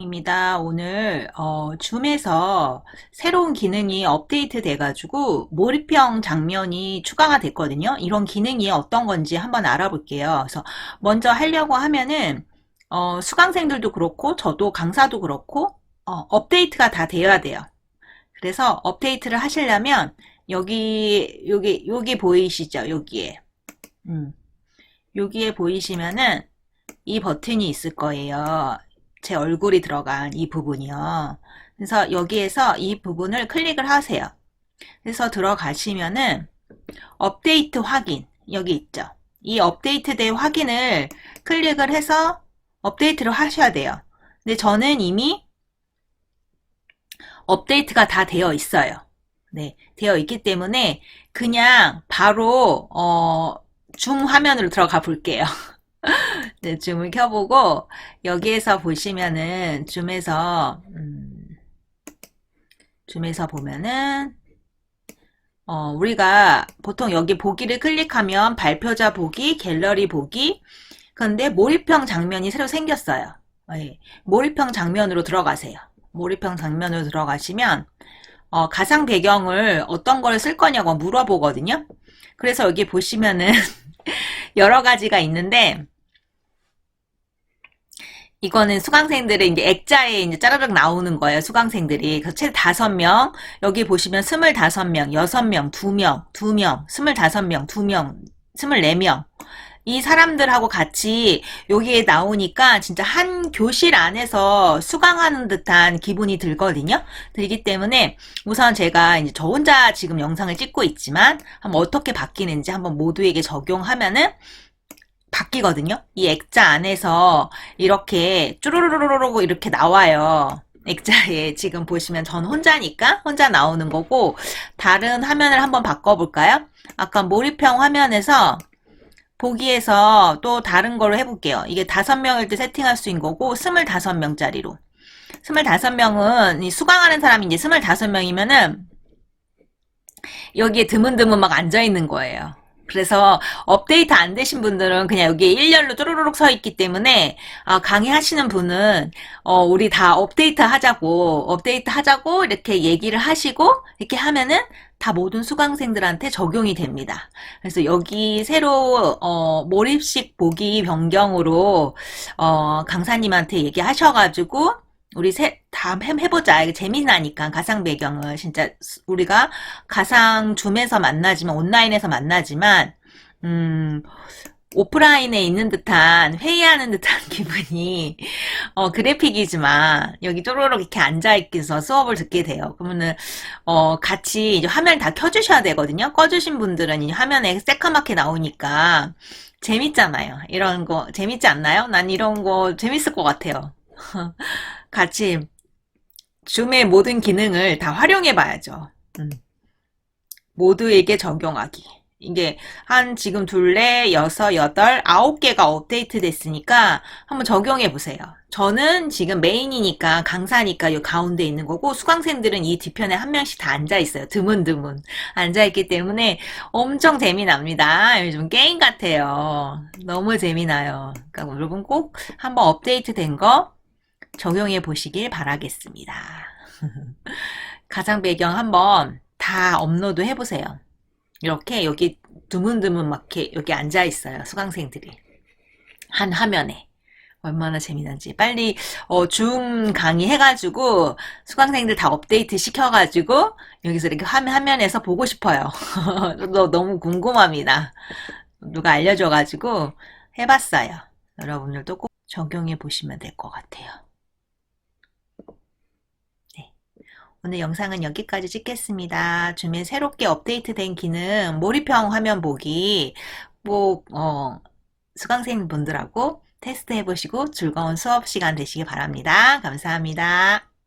입니다. 오늘 어, 줌에서 새로운 기능이 업데이트 돼가지고 몰입형 장면이 추가가 됐거든요. 이런 기능이 어떤 건지 한번 알아볼게요. 그래서 먼저 하려고 하면은 어, 수강생들도 그렇고 저도 강사도 그렇고 어, 업데이트가 다 되어야 돼요. 그래서 업데이트를 하시려면 여기 여기 여기 보이시죠? 여기에 음, 여기에 보이시면은 이 버튼이 있을 거예요. 제 얼굴이 들어간 이 부분이요. 그래서 여기에서 이 부분을 클릭을 하세요. 그래서 들어가시면은 업데이트 확인 여기 있죠. 이 업데이트 된 확인을 클릭을 해서 업데이트를 하셔야 돼요. 근데 저는 이미 업데이트가 다 되어 있어요. 네, 되어 있기 때문에 그냥 바로 어, 줌 화면으로 들어가 볼게요. 네, 줌을 켜보고 여기에서 보시면은 줌에서 음, 줌에서 보면은 어, 우리가 보통 여기 보기를 클릭하면 발표자 보기, 갤러리 보기 그런데 몰입형 장면이 새로 생겼어요. 네, 몰입형 장면으로 들어가세요. 몰입형 장면으로 들어가시면 어, 가상 배경을 어떤 걸 쓸 거냐고 물어보거든요. 그래서 여기 보시면은 여러 가지가 있는데 이거는 수강생들의 이제 액자에 이제 짜르륵 나오는 거예요. 수강생들이. 최대 다섯 명 여기 보시면 스물다섯 명 여섯 명 두 명 두 명 스물다섯 명 두 명 스물네 명 이 사람들하고 같이 여기에 나오니까 진짜 한 교실 안에서 수강하는 듯한 기분이 들거든요. 들기 때문에 우선 제가 이제 저 혼자 지금 영상을 찍고 있지만 한번 어떻게 바뀌는지 한번 모두에게 적용하면은 바뀌거든요. 이 액자 안에서 이렇게 쭈루루루루루 이렇게 나와요. 액자에 지금 보시면 전 혼자니까 혼자 나오는 거고 다른 화면을 한번 바꿔볼까요? 아까 몰입형 화면에서 보기에서 또 다른 걸로 해볼게요. 이게 다섯 명일 때 세팅할 수 있는 거고 스물다섯 명짜리로 스물다섯 명은 수강하는 사람이 이제 스물다섯 명이면은 여기에 드문드문 막 앉아 있는 거예요. 그래서 업데이트 안 되신 분들은 그냥 여기에 일렬로 쪼르륵 서 있기 때문에 아, 강의하시는 분은 어, 우리 다 업데이트 하자고 업데이트 하자고 이렇게 얘기를 하시고 이렇게 하면은 다 모든 수강생들한테 적용이 됩니다. 그래서 여기 새로 어, 몰입식 보기 변경으로 어, 강사님한테 얘기하셔가지고 우리 세, 다 해보자. 이게 재미나니까, 가상 배경을. 진짜, 우리가 가상 줌에서 만나지만, 온라인에서 만나지만, 음, 오프라인에 있는 듯한, 회의하는 듯한 기분이, 어, 그래픽이지만, 여기 쪼로록 이렇게 앉아있기서 수업을 듣게 돼요. 그러면은, 어, 같이 이제 화면을 다 켜주셔야 되거든요. 꺼주신 분들은 이 화면에 새까맣게 나오니까, 재밌잖아요. 이런 거, 재밌지 않나요? 난 이런 거 재밌을 것 같아요. 같이 줌의 모든 기능을 다 활용해 봐야죠. 음. 모두에게 적용하기. 이게 한 지금 둘레, 여섯, 여덟, 아홉 개가 업데이트 됐으니까 한번 적용해 보세요. 저는 지금 메인이니까 강사니까 이 가운데 있는 거고 수강생들은 이 뒤편에 한 명씩 다 앉아 있어요. 드문드문 앉아 있기 때문에 엄청 재미납니다. 요즘 게임 같아요. 너무 재미나요. 그러니까 여러분 꼭 한번 업데이트 된거 적용해 보시길 바라겠습니다. 가상 배경 한번 다 업로드 해보세요. 이렇게 여기 드문드문 막 이렇게 여기 앉아 있어요. 수강생들이. 한 화면에. 얼마나 재미난지. 빨리, 어, 줌 강의 해가지고, 수강생들 다 업데이트 시켜가지고, 여기서 이렇게 화면, 화면에서 보고 싶어요. 너무 궁금합니다. 누가 알려줘가지고, 해봤어요. 여러분들도 꼭 적용해 보시면 될 것 같아요. 오늘 영상은 여기까지 찍겠습니다. 줌에 새롭게 업데이트된 기능 몰입형 화면 보기 뭐 어, 수강생 분들하고 테스트 해보시고 즐거운 수업 시간 되시기 바랍니다. 감사합니다.